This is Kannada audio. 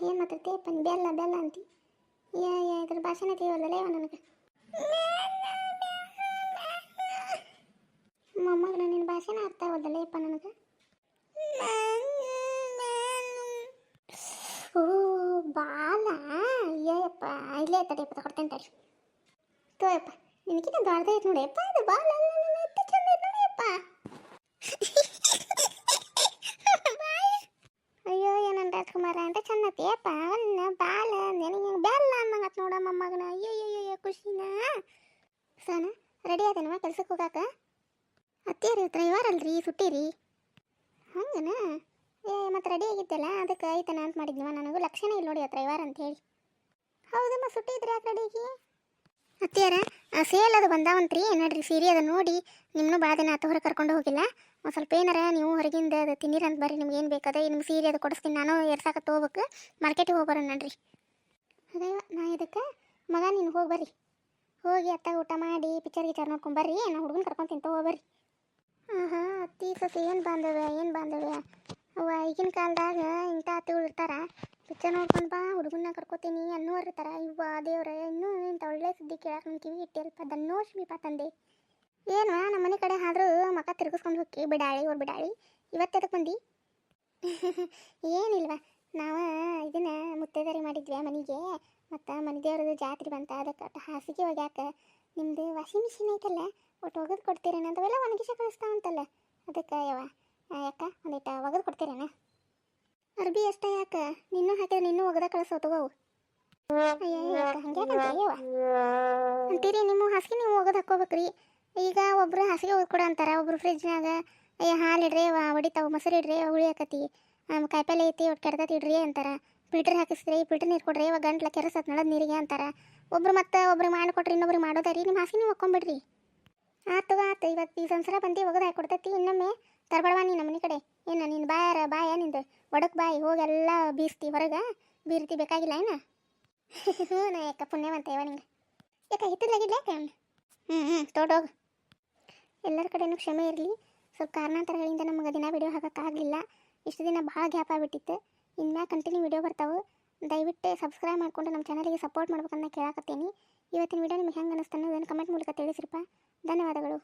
ಏನು ಮಾತಾಡ್ತೀಯಪ್ಪ ಪನ್ ಬೆಲ್ಲ ಬೆಲ್ಲ ಅಂತಿ. ಯಾ ಯಾ ಇದ್ರ ಭಾಷೆನ ತಿಳಿವಲ್ಲಲೇ ಅವ ನನಗೆ. ಮೊಮ್ಮಗ ನಿನ್ನ ಭಾಷೆನ ಅರ್ಥ ಆಗೋದಲ್ಲಪ್ಪ ನನಗೆ. ಓ, ಬಾಲ. ಅಯ್ಯಪ್ಪ ಇಲ್ಲೇ ತಡಿಯಪ್ಪ ಕೊಡ್ತೇನೆ ತಡಿ ತೋಯಪ್ಪ ನಿನಗಿಂತ ದೊಡ್ಡದ ಐತೆ ನೋಡಿಯಪ್ಪ ಅದು ಬಾಲ. ಚಂದ ಐತೆ ನೋಡಿಯಪ್ಪ ರಾಜ್ಕುಮಾರ ಅಂತ ಚೆನ್ನ ಐತಿಯಪ್ಪ ಅನ್ನ ಬಾಲ, ನನಗೆ ಬೆಲ್ಲ ಅನ್ನಂಗತ್ ನೋಡ ಮೊಮ್ಮಗನ ಅಯ್ಯೋ ಖುಷಿನ. ಸನ ರೆಡಿ ಆದೇನವ ಕೆಲ್ಸಕ್ಕೆ ಹೋಗಾಕ? ಅತ್ತಿಯರಿ ಹತ್ರ ಇವಾರಲ್ರಿ, ಸುಟ್ಟಿರಿ? ಹಂಗನ? ಏ, ಮತ್ತೆ ರೆಡಿ ಆಗಿದ್ದಲ್ಲ, ಅದಕ್ಕೆ ಐತನ ಅಂತ ಮಾಡಿದ್ನವ. ನನಗೂ ಲಕ್ಷಣ ಇಲ್ಲ ನೋಡಿ ಹತ್ರ ಇವಾರ ಅಂತ ಹೇಳಿ. ಹೌದಮ್ಮ ಸುಟ್ಟಿ ಇದ್ರಿ ಯಾಕೆ ರೆಡಿಗೆ ಅತ್ತಿಯಾರ ಸೇಲ್ ಅದು ಬಂದಾವಂತ್ರಿ. ನೋಡ್ರಿ, ಸೀರೆ ಅದು ನೋಡಿ ನಿಮ್ಮನ್ನು ಭಾಳ ದಿನ ಆತು ಕರ್ಕೊಂಡು ಹೋಗಿಲ್ಲ. ಒಂದು ಸ್ವಲ್ಪ ಏನಾರ ನೀವು ಹೊರಗಿಂದ ಅದು ತಿನ್ನಿರಿ ಅಂತ ಬರ್ರಿ, ನಿಮ್ಗೆ ಏನು ಬೇಕದ. ನಿಮ್ಗೆ ಸೀರೆ ಅದು ಕೊಡಿಸ್ತೀನಿ, ನಾನು ಎರ್ಸಾಕ ತೊಗೋಬೇಕು ಮಾರ್ಕೆಟಿಗೆ ಹೋಗಿ ಬರೋಣ ನೋಡ್ರಿ. ಅದೇ ನಾ ಇದಕ್ಕೆ ಮಗ, ನೀನು ಹೋಗಿ ಬರ್ರಿ. ಹೋಗಿ ಅತ್ತ ಊಟ ಮಾಡಿ ಪಿಕ್ಚರ್ ಗಿಚರ್ ನೋಡ್ಕೊಂಡು ಬರ್ರಿ. ನಾ ಹುಡುಗನ ಕರ್ಕೊಂತೀನಿ ತಗೋ ಬರ್ರಿ. ಹಾಂ ಹಾಂ ಅತ್ತಿ ಸಸಿ, ಏನು ಬಾಂಧವ್ಯ ಏನು ಬಾಂಧವ್ಯ? ಅವ ಈಗಿನ ಕಾಲದಾಗ ಇಂಥ ಅತ್ತಿಗಳು ಇರ್ತಾರ. ಪಿಕ್ಚರ್ ನೋಡ್ಕೊಂಡ್ ಬಾ, ಹುಡುಗನ್ನ ಕರ್ಕೋತೀನಿ ಅನ್ನೋರು ಥರ. ಇವ್ವ ದೇವ್ರ, ಇನ್ನೂ ಇಂಥ ಒಳ್ಳೆ ಸುದ್ದಿ ಕೇಳಕ್ಕೆ ನನ್ ಕಿವಿ ಇಟ್ಟಿಲ್ಪ ದನ್ನೋಶ್ಮಿಪ ತಂದೆ. ಏನು ನಮ್ಮ ಮನೆ ಕಡೆ ಆದರೂ ಮಕ ತಿರ್ಗಿಸ್ಕೊಂಡು ಹೋಗಿ ಬಿಡಾಳಿ, ಓರ್ ಬಿಡಾಳಿ ಇವತ್ತೆದಕ್ಕೆ ಬಂದಿ? ಏನಿಲ್ವ, ನಾವು ಇದನ್ನ ಮುತ್ತೈದಾರಿ ಮಾಡಿದ್ವಿ ಮನೆಗೆ. ಮತ್ತು ಮನೆ ದೇವ್ರದ್ದು ಜಾತ್ರೆ ಬಂತ, ಅದಕ್ಕೆ ಹಾಸಿಗೆ ಒಗ್ಯಾಕ ನಿಮ್ಮದು ವಾಷಿಂಗ್ ಮಿಷಿನ್ ಐತಲ್ಲ, ಒಟ್ಟು ಒಗೆದು ಕೊಡ್ತೀರೇನ? ಅಂತವೆಲ್ಲ ಒಣಗಿಸ ಕಳಿಸ್ತಾವಂತಲ್ಲ. ಅದಕ್ಕೆ ಯಾವ ಯಾಕ, ಒಂದಿಟ್ಟು ಒಗೆದು ಕೊಡ್ತೀರೇನ? ಅರ್ಬಿ ಅಷ್ಟ ಯಾಕ? ನಿನ್ನೂ ಹಾಕಿದ್ರೆ ನಿನ್ನೂ ಒಗದ ಕಳಿಸೋ ತಗೋವು ಅಯ್ಯೋ ಅಂತೀರಿ, ನಿಮ್ಮ ಹಾಸಿಗೆ ನೀವು ಒಗದ ಹಾಕೋಬೇಕ್ರಿ ಈಗ ಒಬ್ರು ಹಾಸಿಗೆ ಒಗ್ದು ಅಂತಾರ, ಒಬ್ರು ಫ್ರಿಜ್ನಾಗ ಅಯ್ಯ, ಹಾಲು ಇಡ್ರಿ ಹೊಡಿತಾವ ಮೊಸರು ಇಡ್ರಿ ಹುಳಿ ಹಾಕತಿ ಕಾಯಿಪಲ್ಲೆ ಐತಿ ಒಟ್ಟು ಕೆಡ್ತತಿ ಇಡ್ರಿ ಅಂತಾರ. ಫಿಲ್ಟರ್ ಹಾಕಿಸ್ರಿ, ಫಿಲ್ಟರ್ ನೀರು ಕೊಡ್ರಿ ಇವಾಗ ಗಂಟ್ಲ ಕೆರಸತ್ ನಳದ ನೀರಿಗೆ ಅಂತಾರ. ಒಬ್ರು ಮತ್ತೆ ಒಬ್ರಿಗೆ ಮಾಡ್ಕೊಟ್ರಿ ಇನ್ನೊಬ್ರಿಗೆ ಮಾಡೋದಾರಿ, ನಿಮ್ಮ ಹಾಸಿಗೆ ನೀವು ಒಕ್ಕೊಂಬಿಡ್ರಿ. ಆತು ಆತು ಇವತ್ತು ಈ ಸಂಸಾರ ಬಂದು ಹಾಕಿ ಕೊಡ್ತೈತಿ ಇನ್ನೊಮ್ಮೆ ತರಬಡವ ನೀನು ನಮ್ಮನೆ ಕಡೆ. ಏನು ನಿನ್ನ ಬಾಯಾರ ಬಾಯ ನಿಂದು. ಒಡಕ್ ಬಾಯಿ ಹೋಗೆಲ್ಲ ಬೀಸ್ತಿ ಹೊರಗೆ. ಬೀರ್ತಿ ಬೇಕಾಗಿಲ್ಲ ಏನ? ಹ್ಞೂ ನಾ ಯಾಕ ಪುಣ್ಯವಂತ ಇವ ನಿಂಗೆ ಯಾಕ ಹಿತ್ತಲಾಗಿಲ್ಲ ಯಾಕೆ? ಹ್ಞೂ ಹ್ಞೂ ತೋಟೋಗು ಎಲ್ಲರ ಕಡೆನೂ ಕ್ಷಮೆ ಇರಲಿ. ಸ್ವಲ್ಪ ಕಾರಣಾಂತರಗಳಿಂದ ನಮಗೆ ದಿನ ವಿಡಿಯೋ ಹಾಕೋಕ್ಕಾಗಲಿಲ್ಲ ಇಷ್ಟು ದಿನ ಭಾಳ ಗ್ಯಾಪ್ ಆಗಿಬಿಟ್ಟಿತ್ತು. ಇನ್ಮ್ಯಾಗ ಕಂಟಿನ್ಯೂ ವಿಡಿಯೋ ಬರ್ತಾವೆ. ದಯವಿಟ್ಟು ಸಬ್ಸ್ಕ್ರೈಬ್ ಮಾಡಿಕೊಂಡು ನಮ್ಮ ಚಾನಲಿಗೆ ಸಪೋರ್ಟ್ ಮಾಡ್ಬೇಕನ್ನ ಕೇಳಾಕತ್ತೀನಿ. ಇವತ್ತಿನ ವಿಡಿಯೋ ನಿಮ್ಗೆ ಹೆಂಗೆ ಅನ್ನಿಸ್ತಾನೆ ಅದನ್ನು ಕಮೆಂಟ್ ಮೂಲಕ ತಿಳಿಸ್ರಿಪ್ಪ. ಧನ್ಯವಾದಗಳು.